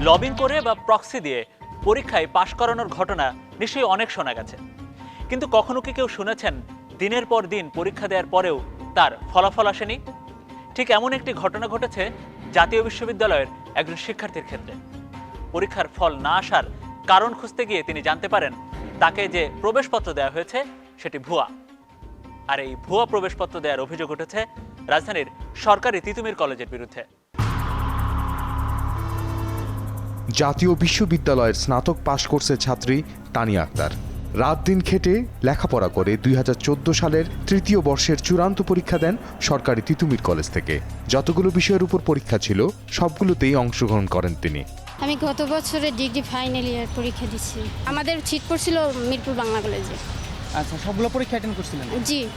Lobbying করে বা proxy দিয়ে পরীক্ষায় পাশ করানোর ঘটনা নিশ্চয়ই অনেক শোনা গেছে। কিন্তু কখনো কি কেউ শুনেছেন, দিনের পর দিন পরীক্ষা দেওয়ার পরেও তার ফলাফল আসেনি? ঠিক এমন একটি ঘটনা ঘটেছে জাতীয় বিশ্ববিদ্যালয়ের একজন শিক্ষার্থীর ক্ষেত্রে। পরীক্ষার ফল না আসার কারণ খুঁজতে গিয়ে তিনি জানতে পারেন, তাকে যে প্রবেশপত্র দেওয়া হয়েছে, সেটি ভুয়া। আর এই ভুয়া প্রবেশপত্র দেওয়ার অভিযোগ উঠেছে রাজধানীর সরকারি তিতুমির কলেজের বিরুদ্ধে। জাতীয় বিশ্ববিদ্যালয়ের স্নাতক পাশ করছে ছাত্রী তানিয়া আক্তার। রাত দিন খেটে লেখাপড়া করে দুই হাজার চোদ্দ সালের তৃতীয় বর্ষের চূড়ান্ত পরীক্ষা দেন সরকারি তিতুমির কলেজ থেকে। যতগুলো বিষয়ের উপর পরীক্ষা ছিল সবগুলোতেই অংশগ্রহণ করেন তিনি। আমি গত বছরে ডিগ্রি ফাইনাল ইয়ার পরীক্ষা দিচ্ছি। আমাদের সিট পড়ছিল মিরপুর বাংলা কলেজে। আচ্ছা সবগুলো পরীক্ষা অ্যাটেন্ড করছিলেন? জি।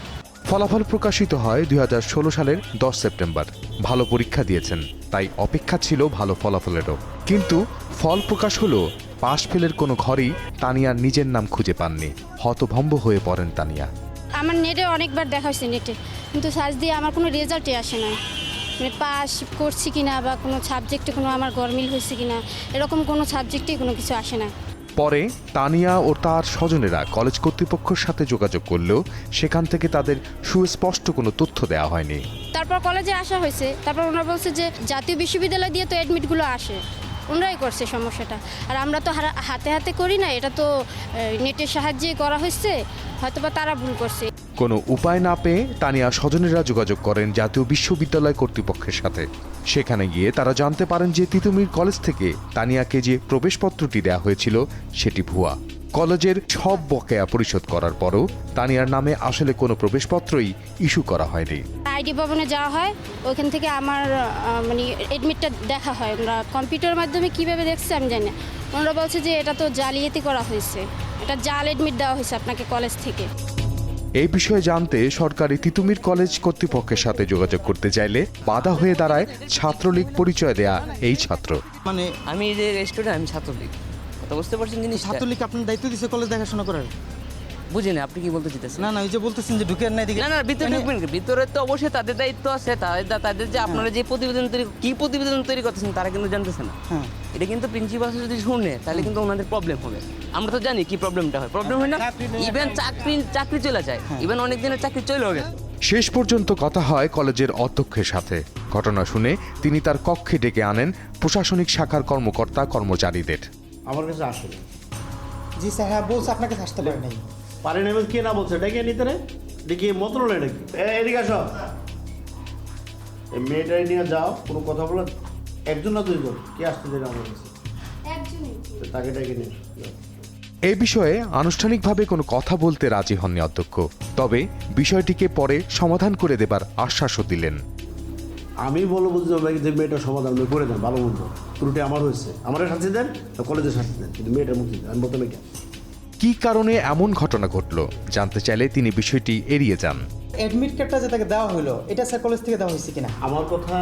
ফলাফল প্রকাশিত হয় দুই হাজার ষোলো সালের দশ সেপ্টেম্বর। ভালো পরীক্ষা দিয়েছেন, তাই অপেক্ষা ছিল ভালো ফলাফলেরও। কিন্তু ফল প্রকাশ হলো, পাশ ফেলের কোনো ঘরেই তানিয়ার নিজের নাম খুঁজে পাননি। হতভম্ব হয়ে পড়েন তানিয়া। আমার নেটে অনেকবার দেখা হয়েছে নেটে, কিন্তু সার্চ দিয়ে আমার কোনো রেজাল্টই আসে না মানে পাস করছি কিনা বা কোনো সাবজেক্টে কোনো আমার গরমিল হয়েছে কিনা, এরকম কোনো সাবজেক্টেই কোনো কিছু আসে না। পরে তানিয়া ও তার স্বজনেরা কলেজ কর্তৃপক্ষের সাথে যোগাযোগ করলেও সেখান থেকে তাদের সুস্পষ্ট কোনো তথ্য দেওয়া হয়নি। তারপর কলেজে আসা হয়েছে। তারপর ওনারা বলছে যে জাতীয় বিশ্ববিদ্যালয় দিয়ে তো অ্যাডমিটগুলো আসে। ওনারাই করছে সমস্যাটা। আর আমরা তো হাতে হাতে করি না এটা তো নেটের সাহায্যে করা হয়েছে হয়তোবা তারা ভুল করছে। কোনো উপায় না পেয়ে তানিয়া স্বজনেরা যোগাযোগ করেন জাতীয় বিশ্ববিদ্যালয় কর্তৃপক্ষের সাথে। সেখানে গিয়ে তারা জানতে পারেন যে তিতুমির কলেজ থেকে তানিয়াকে যে প্রবেশপত্রটি দেওয়া হয়েছিল, সেটি ভুয়া। কলেজের সব বকেয়া পরিশোধ করার পরও তানিয়ার নামে আসলে কোনো প্রবেশপত্রই ইস্যু করা হয়নি। আইডি ভবনে যাওয়া হয়, ওইখান থেকে আমার মানে এডমিটটা দেখা হয়। আমরা কম্পিউটারের মাধ্যমে কীভাবে দেখছি আমি জানি না। ওনারা বলছে যে এটা তো জালিয়াতি করা হয়েছে। এটা জাল এডমিট দেওয়া হয়েছে আপনাকে কলেজ থেকে। এই বিষয়ে জানতে সরকারি তিতুমির কলেজ কর্তৃপক্ষের সাথে যোগাযোগ করতে চাইলে বাধা হয়ে দাঁড়ায় ছাত্রলীগ পরিচয় দেয়া এই ছাত্র। মানে আমি যে রেস্টুরেন্ট আমি ছাত্রলীগ। কথা বুঝতে পারছেন জিনিস ছাত্রলীগ আপনার দায়িত্ব দিচ্ছে কলেজ দেখাশোনা করার। বুঝিনি আপনি কি বলতে চাইতেছেন? না না ওই যে বলতেছেন যে ঢুকে না এদিকে। না না ভিতরে মানে- ঢুকবেন কি? ভিতরে তো অবশ্যই তাদের দায়িত্ব আছে তাদের তাদের যে আপনারা যে প্রতিবেদন তৈরি কি প্রতিবেদন তৈরি করতেছেন তারা কিন্তু জানতেছে না। হ্যাঁ। এটা কিন্তু প্রিন্সিপাল যদি শুনে তাহলে কিন্তু ওনাদের প্রবলেম হবে। আমরা তো জানি কি প্রবলেমটা হয়। প্রবলেম হয় না? ইভেন চাকরি চাকরি চলে যায়। ইভেন অনেক দিনের চাকরি চলে গেছে। শেষ পর্যন্ত কথা হয় কলেজের অধ্যক্ষের সাথে। ঘটনা শুনে তিনি তার কক্ষে ডেকে আনেন প্রশাসনিক শাখার কর্মকর্তা কর্মচারীদের আমার কাছে আসলে জি স্যার হ্যাঁ বলছে আপনাকে আসতে পারে নাই। পারেন এবং কে না বলছে? ডেকে নিতে রে। ডেকে মন্ত্র নেই নাকি? এদিকে আসো। এই মেয়েটাই নিয়ে যাও কোনো কথা বলে। একজন না দুইজন? কে আসতে দেবে আমার কাছে? তাকে ডেকে নিয়ে। এই বিষয়ে আনুষ্ঠানিকভাবে কোনো কথা বলতে রাজি হননি অধ্যক্ষ। তবে বিষয়টিকে পরে সমাধান করে দেবার আশ্বাসও দিলেন। আমি বলব যে মেয়েটার সমাধান করে দেন ভালো মন্দ। ত্রুটি আমার হয়েছে। আমার শাস্তি দেন কলেজে শাস্তি দেন। কিন্তু মেয়েটার মুক্তি দেন। আমি প্রথমে কেন কী কারণে এমন ঘটনা ঘটল? জানতে চাইলে তিনি বিষয়টি এড়িয়ে যান। অ্যাডমিট কার্ডটা যে তাকে দেওয়া হলো এটা স্যার কলেজ থেকে দেওয়া হয়েছে কিনা? আমার কথা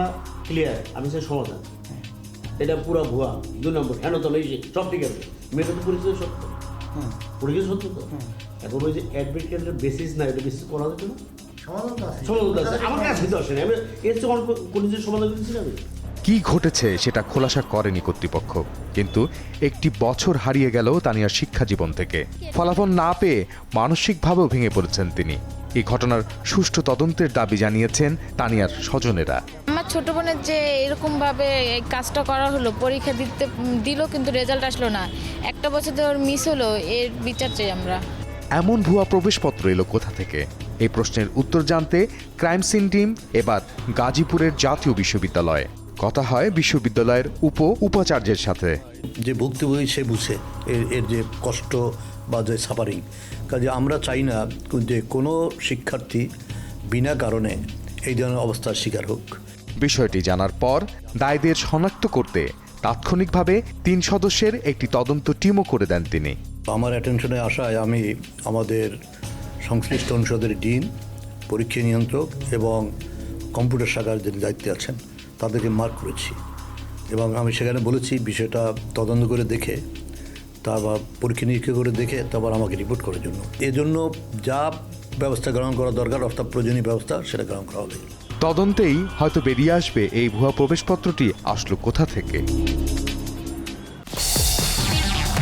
ক্লিয়ার আমি সেই সমাধান। এটা পুরো ভুয়া দুই নম্বর হেন তো যে সব ঠিক আছে মেয়েটা তো পরিচয় সত্য। হ্যাঁ। পরিচয় সত্য তো? এখন ওই যে অ্যাডমিট কার্ডের বেসিস না এটা বেসিস করা হচ্ছে না? সমাধান তো আছে। আমার কাছে তো আসেনি আমি এর চেয়ে অনেক কোনো সমাধান করেছি না আমি। কি ঘটেছে সেটা খোলাসা করেনি কর্তৃপক্ষ। কিন্তু একটি বছর হারিয়ে গেল তানিয়ার শিক্ষা জীবন থেকে। ফলাফল না পেয়ে মানসিকভাবেও ভেঙে পড়েছেন তিনি। এই ঘটনার সুষ্ঠু তদন্তের দাবি জানিয়েছেন তানিয়ার স্বজনেরা। আমার ছোট বোনের যে এরকম ভাবে এই কাজটা করা হলো পরীক্ষা দিতে দিল কিন্তু রেজাল্ট আসলো না। একটা বছর ধর মিস হলো এর বিচার চাই আমরা। এমন ভুয়া প্রবেশপত্র এলো কোথা থেকে? এই প্রশ্নের উত্তর জানতে ক্রাইম সিন টিম এবার গাজীপুরের জাতীয় বিশ্ববিদ্যালয়ে। কথা হয় বিশ্ববিদ্যালয়ের উপ উপাচার্যের সাথে। যে ভুক্তভোগী সে বুঝে এর এর যে কষ্ট বা যে সাফারিং কাজে আমরা চাই না যে কোনো শিক্ষার্থী বিনা কারণে এই ধরনের অবস্থার শিকার হোক। বিষয়টি জানার পর দায়দের শনাক্ত করতে তাৎক্ষণিকভাবে তিন সদস্যের একটি তদন্ত টিমও করে দেন তিনি। আমার অ্যাটেনশনে আসায় আমি আমাদের সংশ্লিষ্ট অনুষদের ডিন পরীক্ষা নিয়ন্ত্রক এবং কম্পিউটার শাখার যিনি দায়িত্বে আছেন তাদেরকে মার্ক করেছি। এবং আমি সেখানে বলেছি, বিষয়টা তদন্ত করে দেখে, তারপর পরীক্ষা নিরীক্ষা করে দেখে, তারপর আমাকে রিপোর্ট করার জন্য। এজন্য যা ব্যবস্থা গ্রহণ করা দরকার, অর্থাৎ প্রয়োজনীয় ব্যবস্থা, সেটা গ্রহণ করা হবে। তদন্তেই হয়তো বেরিয়ে আসবে এই ভুয়া প্রবেশপত্রটি আসলো কোথা থেকে?